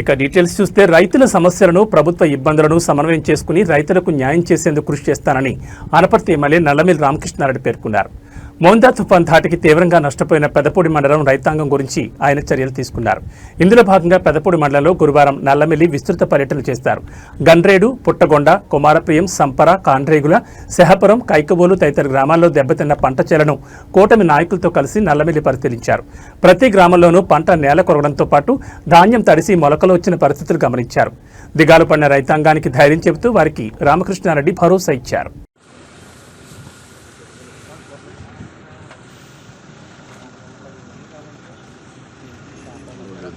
ఇక డీటెయిల్స్ చూస్తే రైతుల సమస్యలను ప్రభుత్వ ఇబ్బందులను సమన్వయం చేసుకుని రైతులకు న్యాయం చేసేందుకు కృషి చేస్తానని అనపర్తి ఎమ్మెల్యే నల్లమిల్లి రామకృష్ణారెడ్డి పేర్కొన్నారు. మోందా తుఫాన్ ధాటికి తీవ్రంగా నష్టపోయిన పెదపూడి మండలం రైతాంగం గురించి ఆయన చర్యలు తీసుకున్నారు. ఇందులో భాగంగా పెదపూడి మండలంలో గురువారం నల్లమిల్లి విస్తృత పర్యటన చేస్తారు. గన్రేడు పుట్టగొండ కుమారప్రియం సంపర కాండ్రేగుల శహపురం కైకబోలు తదితర గ్రామాల్లో దెబ్బతిన్న పంట చేలను కూటమి నాయకులతో కలిసి నల్లమిల్లి పరిశీలించారు. ప్రతి గ్రామంలోనూ పంట నేల కొరగడంతో పాటు ధాన్యం తడిసి మొలకలు వచ్చిన పరిస్థితులు గమనించారు. దిగాలు పడిన రైతాంగానికి ధైర్యం చెబుతూ వారికి రామకృష్ణారెడ్డి భరోసా ఇచ్చారు.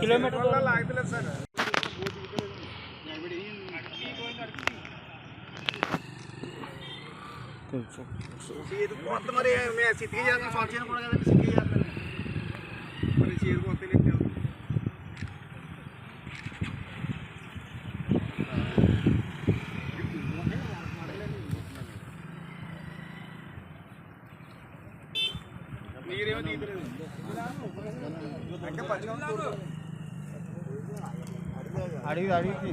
ಕಿಲೋಮೀಟರ್ ಆಗ್ತಿಲ್ಲ ಸರ್ ಇದು ಕೊತ್ತ ಮರಿ ಸಿಟಿಗೆ ಜಾಗ ಸಾಕ್ಷಿ ಕೊಡೋದು ಸಿಟಿಗೆ ಜಾಗ ಮರಿ ಸೀರ್ ಕೊತ್ತಿಲ್ಲ మీరేమో తీయలేదు అంటే పచ్చిగా అడిగి అడిగి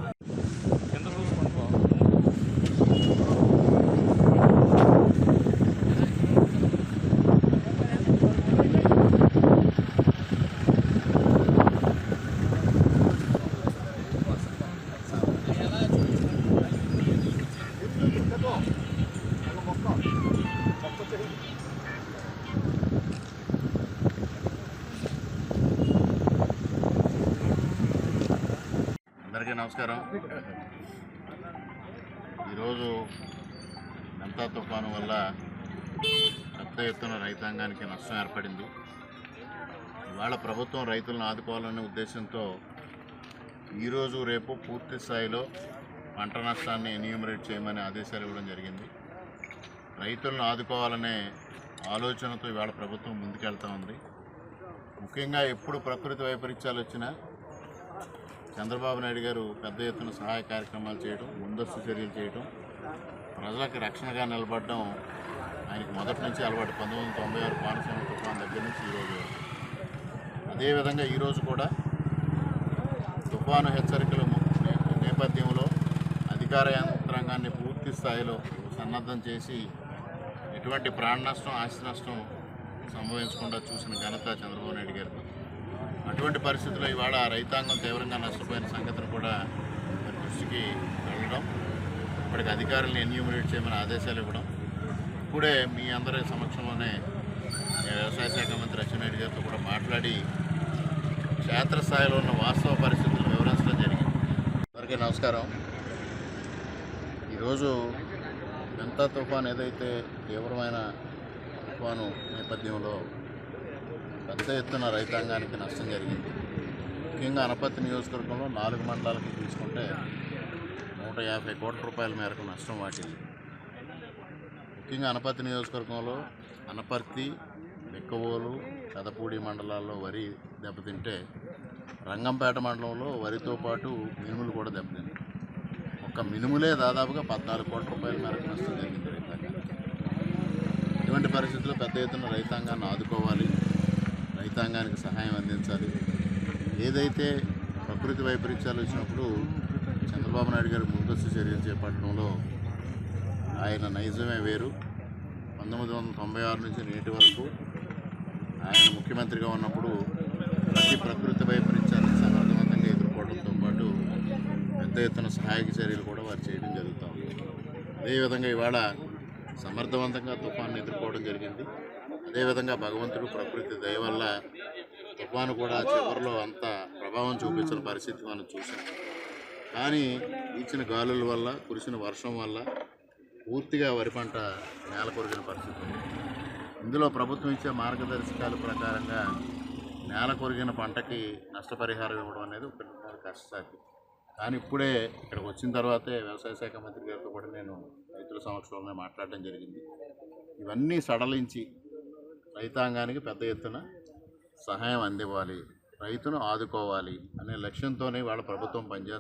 అందరికీ నమస్కారం. ఈరోజు నంతా తుఫాను వల్ల పెద్ద ఎత్తున రైతాంగానికి నష్టం ఏర్పడింది. ఇవాళ ప్రభుత్వం రైతులను ఆదుకోవాలనే ఉద్దేశంతో ఈరోజు రేపు పూర్తి స్థాయిలో పంట నష్టాన్ని ఎన్యూమరేట్ చేయమని ఆదేశాలు ఇవ్వడం జరిగింది. రైతులను ఆదుకోవాలనే ఆలోచనతో ఇవాళ ప్రభుత్వం ముందుకెళ్తా ఉంది. ముఖ్యంగా ఎప్పుడు ప్రకృతి వైపరీత్యాలు వచ్చినా చంద్రబాబు నాయుడు గారు పెద్ద ఎత్తున సహాయ కార్యక్రమాలు చేయడం ముందస్తు చర్యలు చేయడం ప్రజలకు రక్షణగా నిలబడడం ఆయనకు మొదటి నుంచి అలవాటు. పంతొమ్మిది వందల తొంభై ఆరు కోనసీమ తుఫాన్ దగ్గర నుంచి ఈరోజు అదేవిధంగా ఈరోజు కూడా తుఫాను హెచ్చరికల నేపథ్యంలో అధికార యంత్రాంగాన్ని పూర్తి స్థాయిలో సన్నద్ధం చేసి ఎటువంటి ప్రాణ నష్టం ఆస్తి నష్టం సంభవించకుండా చూసిన ఘనత చంద్రబాబు నాయుడు గారికి అటువంటి పరిస్థితుల్లో ఇవాళ రైతాంగం తీవ్రంగా నష్టపోయిన సంగతిని కూడా దృష్టికి వెళ్ళడం ఇప్పటికి అధికారులను ఎన్యూమినేట్ చేయమని ఆదేశాలు ఇవ్వడం ఇప్పుడే మీ అందరి సమక్షంలోనే వ్యవసాయ శాఖ మంత్రి అచ్చెన్నాయుడు గారితో కూడా మాట్లాడి క్షేత్రస్థాయిలో ఉన్న వాస్తవ పరిస్థితులను వివరించడం జరిగింది. అందరికీ నమస్కారం. ఈరోజు ఎంత తుఫాన్ ఏదైతే తీవ్రమైన తుఫాను నేపథ్యంలో పెద్ద ఎత్తున రైతాంగానికి నష్టం జరిగింది. ముఖ్యంగా అనపత్తి నియోజకవర్గంలో నాలుగు మండలాలకి తీసుకుంటే నూట యాభై కోట్ల రూపాయల మేరకు నష్టం వాటింది ముఖ్యంగా అనపత్తి నియోజకవర్గంలో అనపర్తి బిక్కవోలు పెదపూడి మండలాల్లో వరి దెబ్బతింటే రంగంపేట మండలంలో వరితో పాటు మినుములు కూడా దెబ్బతింటాయి ఒక్క మినుములే దాదాపుగా పద్నాలుగు కోట్ల రూపాయల మేరకు నష్టం జరిగింది రైతాంగానికి. ఇటువంటి పరిస్థితుల్లో పెద్ద ఎత్తున రైతాంగాన్ని ఆదుకోవాలి. రైతాంగానికి సహాయం అందించాలి. ఏదైతే ప్రకృతి వైపరీత్యాలు వచ్చినప్పుడు చంద్రబాబు నాయుడు గారు ముందస్తు చర్యలు చేపట్టడంలో ఆయన నైజమే వేరు. పంతొమ్మిది వందల తొంభై ఆరు నుంచి నేటి వరకు ఆయన ముఖ్యమంత్రిగా ఉన్నప్పుడు ప్రతి ప్రకృతి వైపరీత్యాలను సమర్థవంతంగా ఎదుర్కోవడంతో పాటు పెద్ద ఎత్తున సహాయక చర్యలు కూడా వారు చేయడం జరుగుతూ ఉంది. అదేవిధంగా ఇవాళ సమర్థవంతంగా తుఫాను ఎదుర్కోవడం జరిగింది. అదేవిధంగా భగవంతుడు ప్రకృతి దయ వల్ల తుఫాను కూడా చివరిలో అంత ప్రభావం చూపించిన పరిస్థితి మనం చూసాం కానీ వీచిన గాలుల వల్ల కురిసిన వర్షం వల్ల పూర్తిగా వరి పంట నేల కొరిగిన పరిస్థితి ఉంది. ఇందులో ప్రభుత్వం ఇచ్చే మార్గదర్శకాల ప్రకారంగా నేల కొరిగిన పంటకి నష్టపరిహారం ఇవ్వడం అనేది ఒక కష్టసాధ్యం. కానీ ఇప్పుడే ఇక్కడికి వచ్చిన తర్వాతే వ్యవసాయ శాఖ మంత్రి గారితో కూడా నేను సమక్షంలో మాట్లాడడం జరిగింది. ఇవన్నీ సడలించి రైతాంగానికి పెద్ద ఎత్తున సహాయం అందివ్వాలి రైతును ఆదుకోవాలి అనే లక్ష్యంతోనే వాళ్ళ ప్రభుత్వం పనిచేస్తుంది.